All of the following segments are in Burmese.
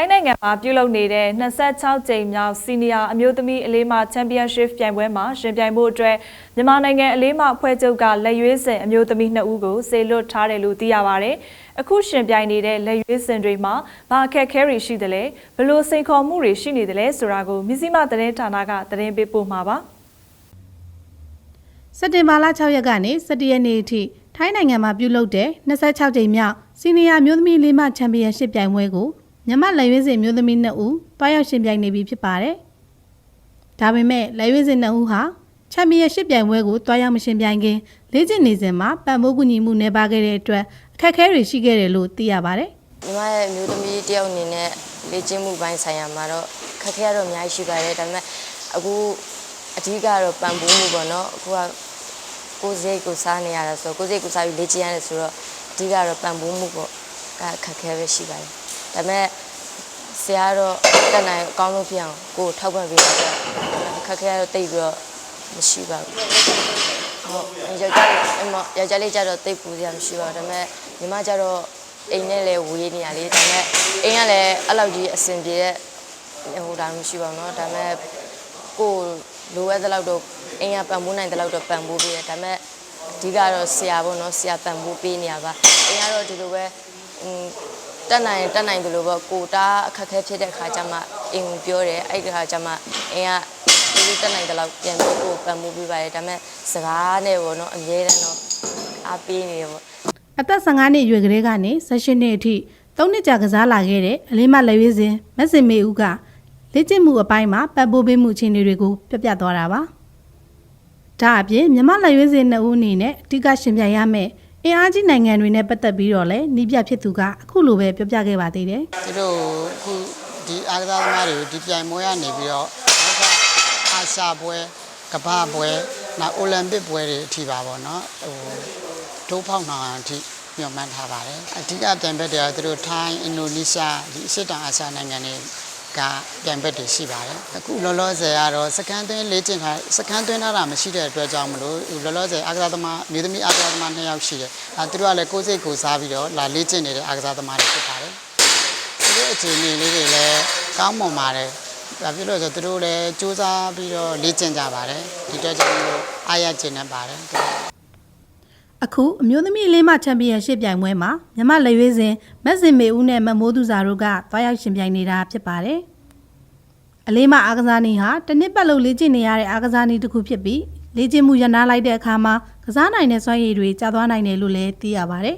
ထိုင်းနိုင်ငံမှာပြုလုပ်နေတဲ့26ကြိမ်မြောက်စီနီယာအမျိုးသမီးအလေးမချန်ပီယံရှစ်ပြိုင်ပွဲမှာရှင်ပြိုင်မှုအတွက်မြန်မာနိုင်ငံအလေးမအဖွဲ့ချုပ်ကလက်ရွေးစင်အမျိုးသမီး2ဦးကိုစေလွတ်ထားတယ်လို့သိရပါဗျ။အခုရှင်ပြိုင်နေတဲ့လက်ရွေးစင်တွေမှာဘာအခက်အခဲတွေရှိသလဲဘယ်လို့စိန်ခေါ်မှုတွေရှိနေသလဲဆိုတာကိုမြစည်းမသတင်းဌာနကသတင်းပေးပို့မှာပါ။စက်တင်ဘာလ6ရက်ကနေ17ရက်နေ့အထိထိုင်းနိုင်ငံမှာပြုလုပ်တဲ့26ကြိမ်မြောက်စီနီယာမျိုးသမီးလေးမချန်ပီယံရှစ်ပြိုင်ပွဲကို မြန်မာလက်ရွေးစင်မျိုးသမီး2ဦးတွားရောက်ရှင်ပြိုင်နေပြီဖြစ်ပါတယ်။ဒါပေမဲ့လက်ရွေးစင်2ဦးဟာချန်ပီယံရှစ်ပြိုင်ပွဲကိုတွားရောက်မရှင်ပြိုင်ခင်လေ့ကျင့်နေစဉ်မှာပံ့ပိုးကူညီမှုနေပါခဲ့တဲ့အတွက်အခက်အခဲတွေရှိခဲ့တယ်လို့သိရပါတယ်။ညီမရဲ့အမျိုးသမီးတယောက်အနေနဲ့လေ့ကျင့်မှုပိုင်းဆိုင်ရာမှာတော့ခက်ခဲရတော့အများကြီးရှိပါတယ်ဒါပေမဲ့အခုအဓိကတော့ပံ့ပိုးမှုပေါ့နော်အခုကကိုယ်စိတ်ကိုစားနေရတာဆိုတော့ကိုယ်စိတ်ကိုစားပြီးလေ့ကျင့်ရတယ်ဆိုတော့အဓိကတော့ပံ့ပိုးမှုပေါ့အဲခက်ခဲပဲရှိပါတယ် ဒါပေမဲ့ဆရာကတော့တက်နိုင်အကောင်းဆုံးဖြစ်အောင်ကိုယ်ထောက်ပံ့ပေးတာဆိုတော့ခက်ခဲရတော့တိတ်ပြီးတော့မရှိပါဘူး ဟုတ်ယောက်ျားလေးအမယောက်ျားလေးကြတော့တိတ်ပူစရာမရှိပါဘူးဒါပေမဲ့ညီမကြတော့အိမ်နဲ့လည်းဝေးနေရလေဒါပေမဲ့အိမ်ကလည်းအဲ့လောက်ကြီးအဆင်ပြေတဲ့ဟိုဒါမရှိပါဘူးเนาะဒါပေမဲ့ကိုယ်လိုအပ်တဲ့လောက်တော့အိမ်ကပံ့ပိုးနိုင်တဲ့လောက်တော့ပံ့ပိုးပေးတယ်ဒါပေမဲ့အဓိကတော့ဆရာပေါ့เนาะဆရာပံ့ပိုးပေးနေရပါအိမ်ကတော့ဒီလိုပဲอืม တက်နိုင်တက်နိုင်တယ်လို့ပေါ့ကိုတားအခက်အခဲဖြစ်တဲ့အခါကျမှအိမ်ကိုပြောတယ်အဲ့ဒီအခါကျမှအိမ်ကဒီလိုတက်နိုင်တဲ့လောက်ပြန်ပြီးကိုယ်ပံ့ပိုးပေးပါတယ်ဒါပေမဲ့စကားနဲ့ပေါ့နော်အများတန်းတော့အားပေးနေတယ်ပေါ့အသက်15နှစ်အရွယ်ကလေးကနေ16နှစ်အထိ3နှစ်ကြာကစားလာခဲ့တဲ့အလေးမလက်ရွေးစဉ်မက်စင်မေဦးကလေ့ကျင့်မှုအပိုင်းမှာပတ်ပိုးပေးမှုအခြေအနေတွေကိုပြပြသွားတာပါ။ဒါအပြင်မြမလက်ရွေးစဉ်နှစ်ဦးအနေနဲ့အဓိကရှင်ပြိုင်ရမယ့် အင်အားကြီးနိုင်ငံတွေနဲ့ပတ်သက်ပြီးတော့လည်းနီးပြဖြစ်သူကအခုလိုပဲပြောပြခဲ့ပါသေးတယ်သူတို့အခုဒီအားကစားသမားတွေကိုဒီပြိုင်ပွဲကနေပြီးတော့နောက်ကအာရှပွဲကမ္ဘာပွဲနောက်အိုလံပစ်ပွဲတွေအထိပါပေါ့နော်ဟိုဒိုးဖောက်နှောင်အထိညွှန်မှန်းထားပါတယ်အဓိကပြိုင်ဘက်တွေကသူတို့ထိုင်းအင်ဒိုနီးရှားဒီအရှေ့တောင်အာရှနိုင်ငံတွေ ကပြိုင်ဘက်တွေရှိပါတယ်အခုလောလောဆယ်ကတော့စကန်သွင်းလေ့ကျင့်ခါစကန်သွင်းထားတာမရှိတဲ့အတွက်ကြောင့်မလို့လောလောဆယ်အားကစားသမားမြေသမီးအားကစားသမားနှစ်ယောက်ရှိတယ်အဲသူတို့ကလည်းကိုယ်စိတ်ကိုယ်စားပြီးတော့လာလေ့ကျင့်နေတဲ့အားကစားသမားတွေဖြစ်ပါတယ်သူတို့အခြေအနေလေးတွေလည်းကောင်းမွန်ပါတယ်။ဒါဖြစ်လို့ဆိုသူတို့လည်းစူးစမ်းပြီးတော့လေ့ကျင့်ကြပါတယ်။ဒီတော့ကြောင့်မလို့အားရကျင်နေပါတယ်။။ အခုအမျိုးသမီးအလေးမချန်ပီယံရှစ်ပြိုင်ပွဲမှာမြမလက်ရွေးစဉ်မက်စင်မေဦးနဲ့မမိုးသူစာတို့ကသွားရောက်ရှင်ပြိုင်နေတာဖြစ်ပါတယ်။အလေးမအားကစားနည်းဟာတစ်နှစ်ပတ်လုံးလေ့ကျင့်နေရတဲ့အားကစားနည်းတစ်ခုဖြစ်ပြီးလေ့ကျင့်မှုရနာလိုက်တဲ့အခါမှာကစားနိုင်တဲ့စွမ်းရည်တွေကျသွားနိုင်တယ်လို့လည်းသိရပါတယ်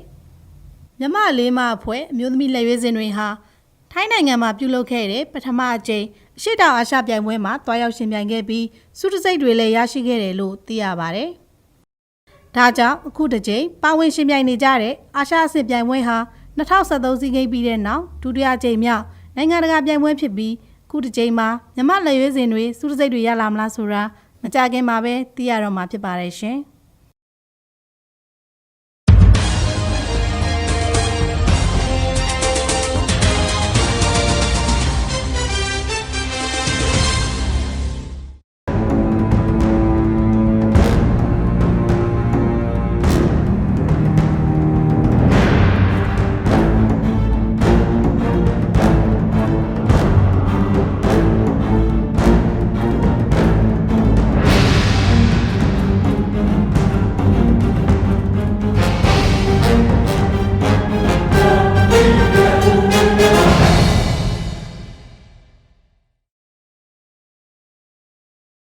။မြမအလေးမအဖွဲ့အမျိုးသမီးလက်ရွေးစဉ်တွေဟာထိုင်းနိုင်ငံမှာပြုလုပ်ခဲ့တဲ့ပထမအကြိမ်အရှိတောင်အာရှပြိုင်ပွဲမှာတွားရောက်ရှင်ပြိုင်ခဲ့ပြီးစုတစိတ်တွေလည်းရရှိခဲ့တယ်လို့သိရပါတယ်။ ဒါကြောင့်အခုတစ်ကြိမ်ပါဝင်ရှင်ပြိုင်နေကြတဲ့အာရှအဆင့်ပြိုင်ပွဲဟာ2023စီးကိန်းပြီးတဲ့နောက်ဒုတိယကြိမ်မြောက်နိုင်ငံတကာပြိုင်ပွဲဖြစ်ပြီးအခုတစ်ကြိမ်မှာမြမလက်ရွေးစင်တွေစုစစိတ်တွေရလာမလားဆိုတာမကြခင်မှာပဲသိရတော့မှာဖြစ်ပါတယ်ရှင်။